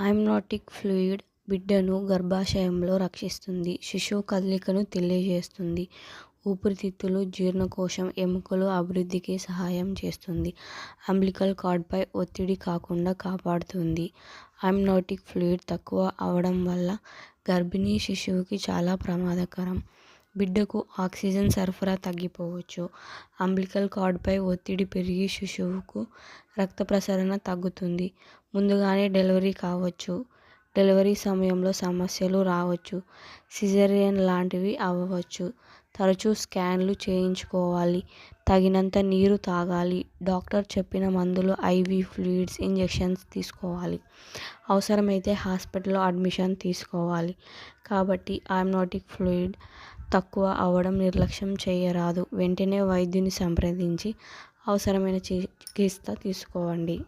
Amniotic fluid బిడ్డను గర్భాశయంలో రక్షిస్తుంది. శిశువు కదలికను తెలియజేస్తుంది. ఊపిరితిత్తులు జీర్ణకోశం ఎముకలు అభివృద్ధికి సహాయం చేస్తుంది. అంబ్లికల్ కార్డ్పై ఒత్తిడి కాకుండా కాపాడుతుంది. అమ్నియోటిక్ ఫ్లూయిడ్ తక్కువ అవడం వల్ల గర్భిణీ శిశువుకి చాలా ప్రమాదకరం. బిడ్డకు ఆక్సిజన్ సరఫరా తగ్గిపోవచ్చు. అంబ్లికల్ కార్డ్పై ఒత్తిడి పెరిగి శిశువుకు రక్త ప్రసరణ తగ్గుతుంది. ముందుగానే డెలివరీ కావచ్చు. డెలివరీ సమయంలో సమస్యలు రావచ్చు. సిజేరియన్ లాంటివి అవ్వవచ్చు తరచూ స్కాన్లు చేయించుకోవాలి. తగినంత నీరు తాగాలి. డాక్టర్ చెప్పిన మందులు ఐవీ ఫ్లూయిడ్స్ ఇంజెక్షన్స్ తీసుకోవాలి. అవసరమైతే హాస్పిటల్లో అడ్మిషన్ తీసుకోవాలి. కాబట్టి ఆమ్నోటిక్ ఫ్లూయిడ్ తక్కువ అవ్వడం నిర్లక్ష్యం చేయరాదు. వెంటనే వైద్యుని సంప్రదించి అవసరమైన చికిత్స తీసుకోండి.